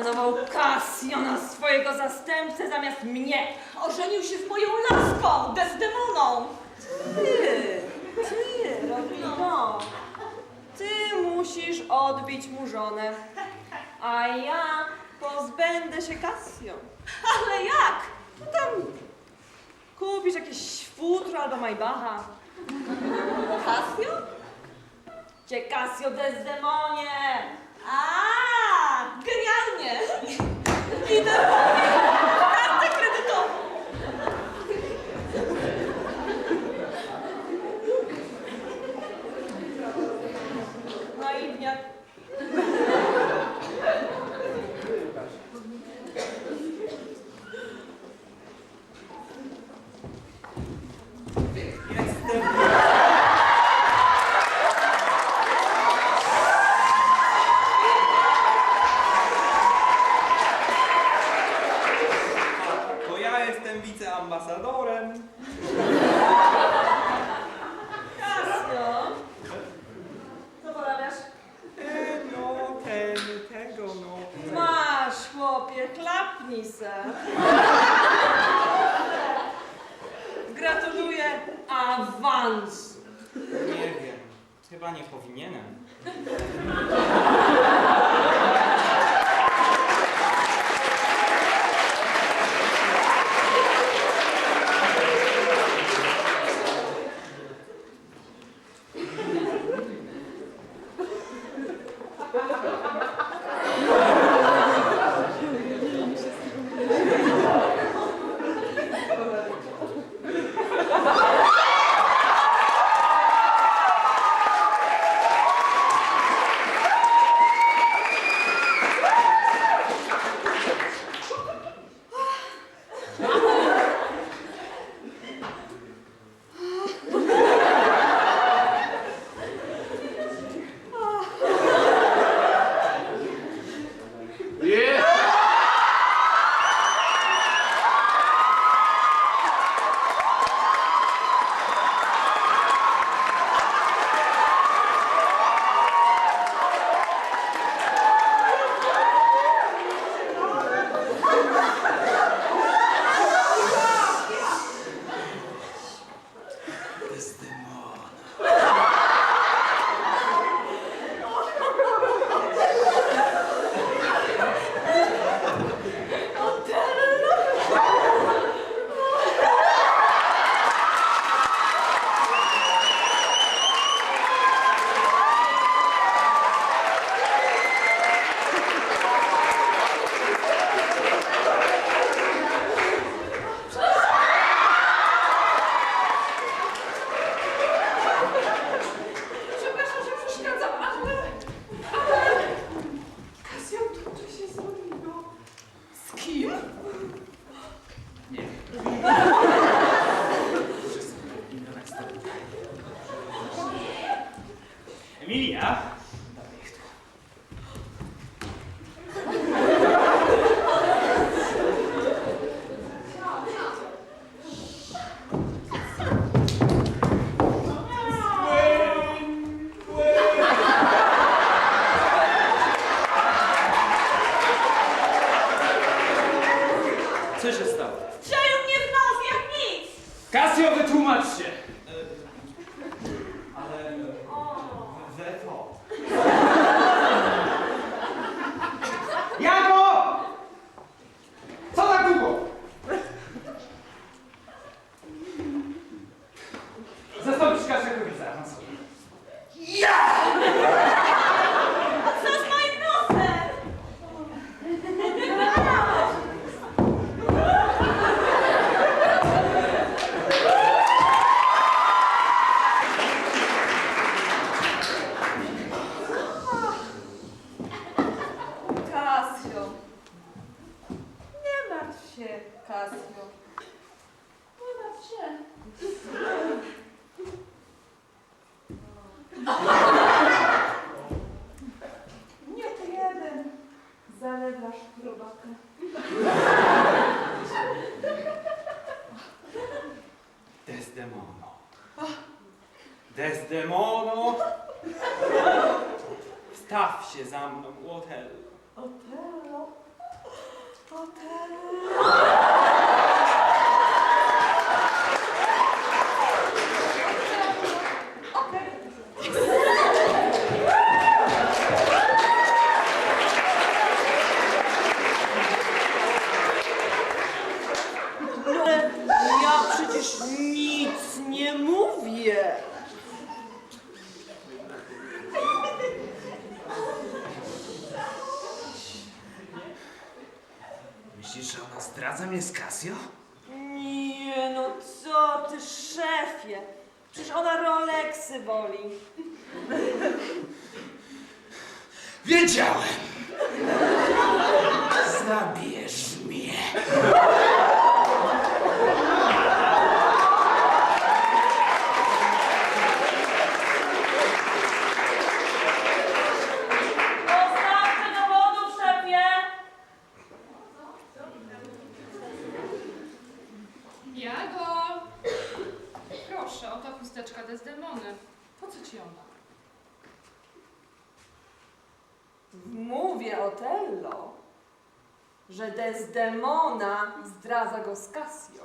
mianował Kasjona swojego zastępcę zamiast mnie. Ożenił się z moją laską, Desdemoną. Ty, ty, Rodrigo, no. ty musisz odbić mu żonę, a ja pozbędę się Kasją. Ale jak? No tam kupisz jakieś futro albo Maybacha. Kasjo? Cię Kasjo Desdemonie! A, genialnie! Idę po kartę kredytową. Naiwnie. Jestem. A, To ja jestem wiceambasadorem. Kasio, co porabiasz? E, No, ten, tego, no. Masz, chłopie, Gratuluję awansu. Nie wiem. Chyba nie powinienem. Przecież ona Rolexy woli. Wiedziałem! Zabierz mnie! Że Desdemona zdradza go z Cassio.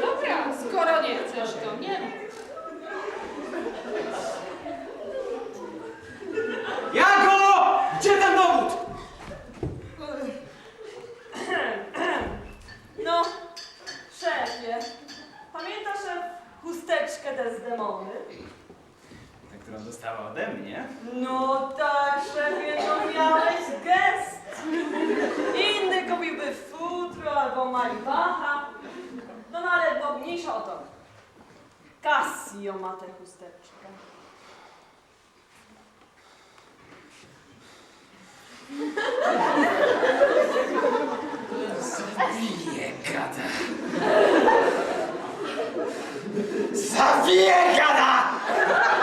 Dobra, skoro nie chcesz, to nie. Jago! Gdzie ten dowód? No, szefie, pamiętasz chusteczkę Desdemony? Dostała ode mnie. No tak, szefie, to miałeś gest. Inny kupiłby futro albo Maybacha. No, no ale no, mniejsza o to. Casio ma tę chusteczkę. Zabiję gada! Zabiję gada!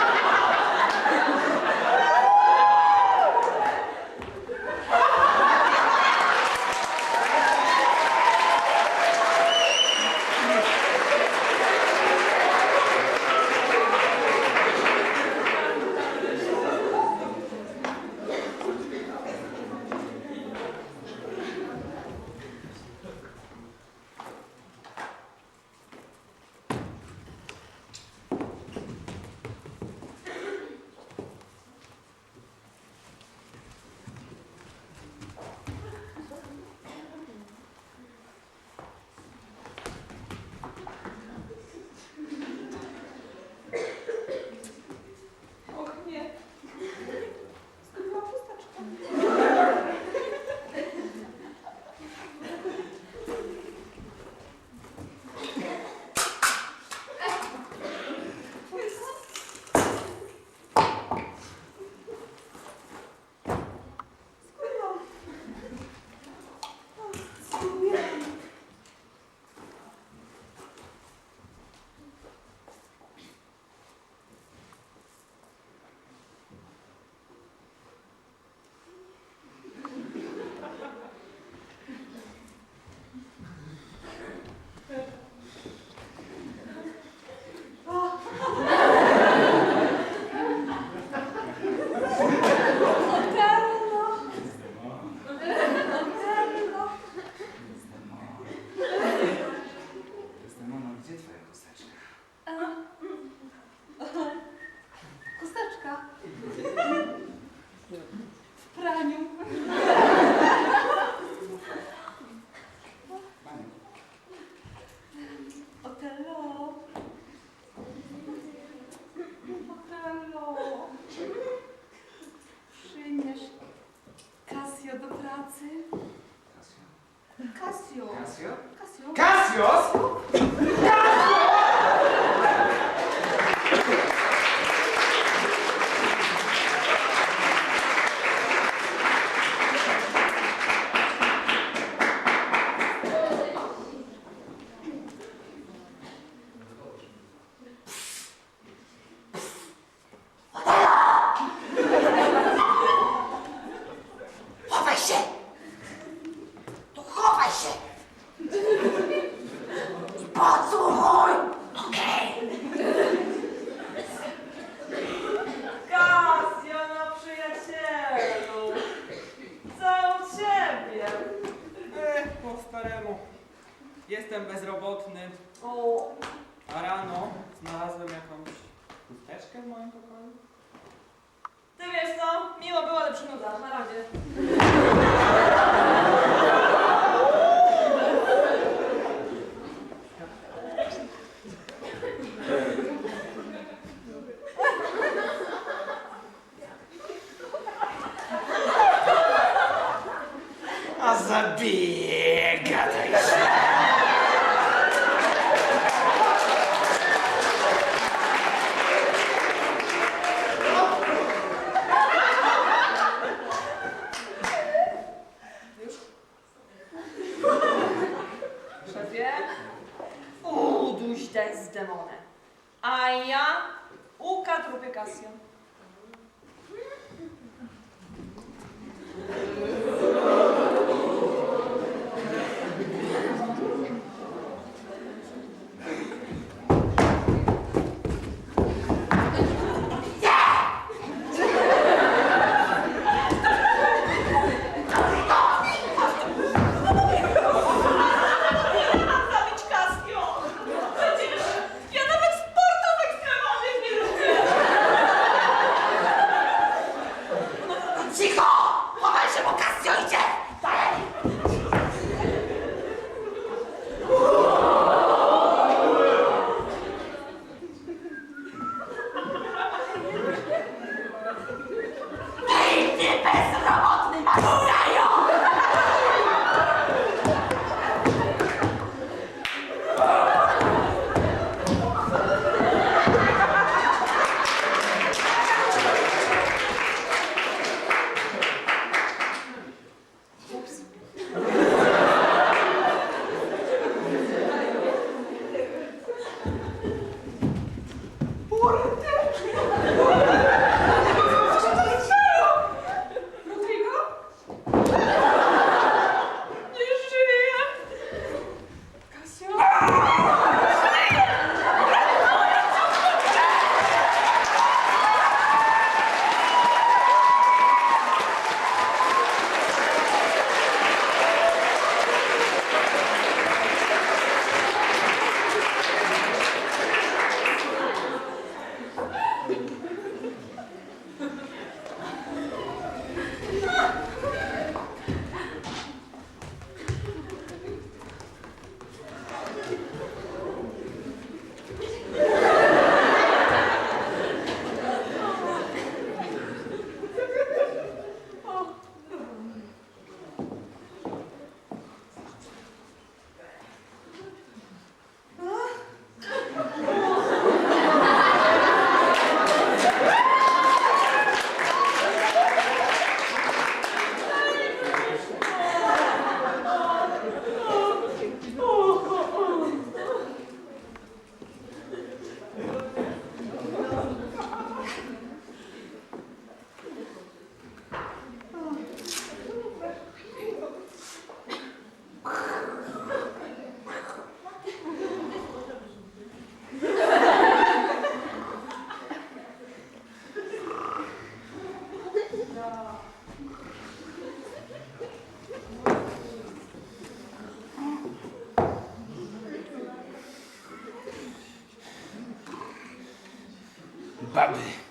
Jestem bezrobotny, O, a rano znalazłem jakąś chusteczkę w moim pokoju. ty wiesz co? Miło było, ale przynuda. Na razie. Babi.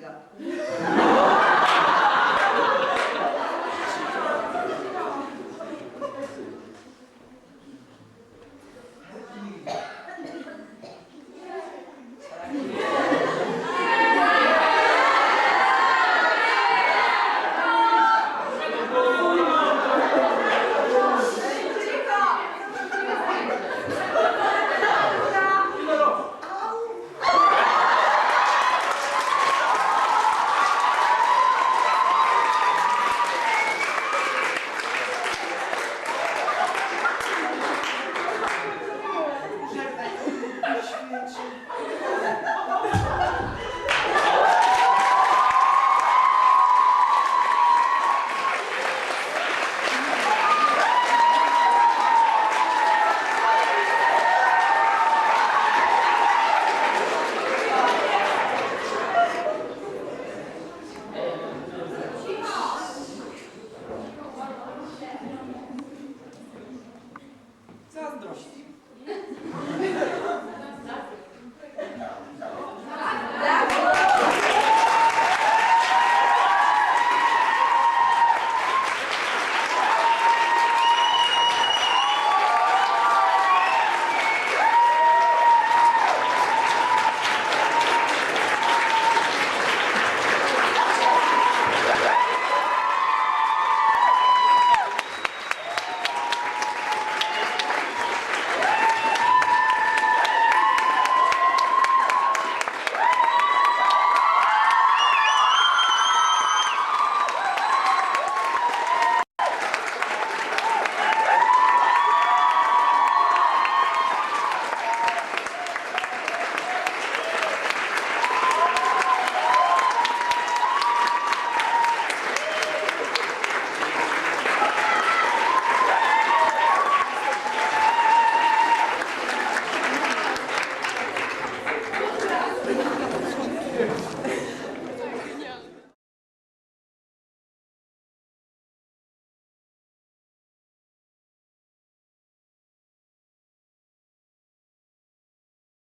が。